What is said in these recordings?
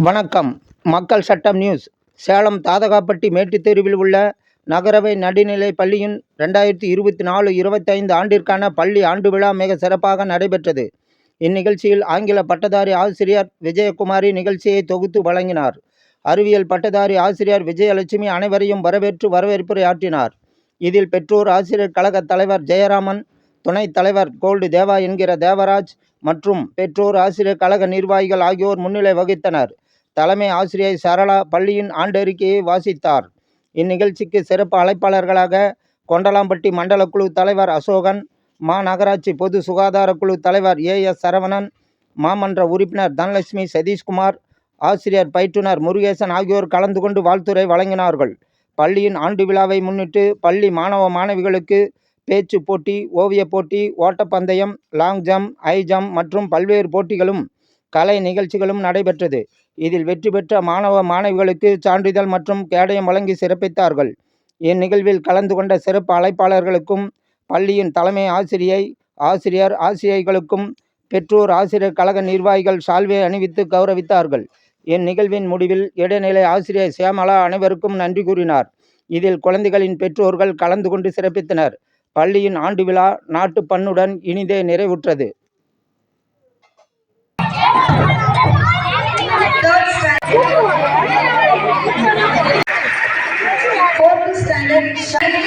வணக்கம். மக்கள் சட்டம் நியூஸ். சேலம் தாதகாப்பட்டி மேட்டுத் தெருவில் உள்ள நகரவை நடுநிலை பள்ளியின் ரெண்டாயிரத்தி இருபத்தி நாலு இருபத்தைந்து ஆண்டிற்கான பள்ளி ஆண்டு விழா மிக சிறப்பாக நடைபெற்றது. இந்நிகழ்ச்சியில் ஆங்கில பட்டதாரி ஆசிரியர் விஜயகுமாரி நிகழ்ச்சியை தொகுத்து வழங்கினார். அறிவியல் பட்டதாரி ஆசிரியர் விஜயலட்சுமி அனைவரையும் வரவேற்று வரவேற்புரை ஆற்றினார் இதில் பெற்றோர் ஆசிரியர் கழக தலைவர் ஜெயராமன் துணைத் தலைவர் கோல்டு தேவா என்கிற தேவராஜ் மற்றும் பெற்றோர் ஆசிரியர் கழக நிர்வாகிகள் ஆகியோர் முன்னிலை வகித்தனர். தலைமை ஆசிரியை சரளா பள்ளியின் ஆண்டறிக்கையை வாசித்தார். இந்நிகழ்ச்சிக்கு சிறப்பு அழைப்பாளர்களாக கொண்டலாம்பட்டி மண்டல குழு தலைவர் அசோகன் மாநகராட்சி பொது சுகாதார குழு தலைவர் ஏ எஸ் சரவணன் மாமன்ற உறுப்பினர் தனலட்சுமி சதீஷ்குமார் ஆசிரியர் பயிற்றுனர் முருகேசன் ஆகியோர் கலந்து கொண்டு வாழ்த்துரை வழங்கினார்கள். பள்ளியின் ஆண்டு விழாவை முன்னிட்டு பள்ளி மாணவ மாணவிகளுக்கு பேச்சு போட்டி ஓவியப் போட்டி ஓட்டப்பந்தயம் லாங் ஜம்ப் ஹை ஜம்ப் மற்றும் பல்வேறு போட்டிகளும் கலை நிகழ்ச்சிகளும் நடைபெற்றது. இதில் வெற்றி பெற்ற மாணவ மாணவிகளுக்கு சான்றிதழ் மற்றும் கேடயம் வழங்கி சிறப்பித்தார்கள். இந்நிகழ்வில் கலந்து கொண்ட சிறப்பு அழைப்பாளர்களுக்கும் பள்ளியின் தலைமை ஆசிரியை ஆசிரியர் ஆசிரியைகளுக்கும் பெற்றோர் ஆசிரியர் கழக நிர்வாகிகள் சால்வை அணிவித்து கௌரவித்தார்கள். இந்நிகழ்வின் முடிவில் இடைநிலை ஆசிரியர் சியாமலா அனைவருக்கும் நன்றி கூறினார். இதில் குழந்தைகளின் பெற்றோர்கள் கலந்து கொண்டு சிறப்பித்தனர். பள்ளியின் ஆண்டு விழா நாட்டுப் பண்ணுடன் இனிதே நிறைவுற்றது.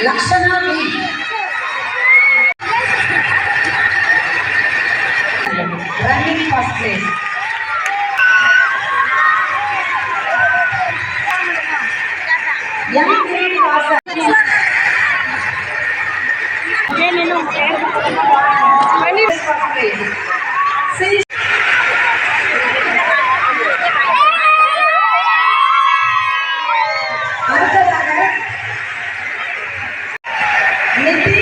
లక్షణాన్ని రన్నింగ్ ఫస్ట్ ప్లేస్ నేను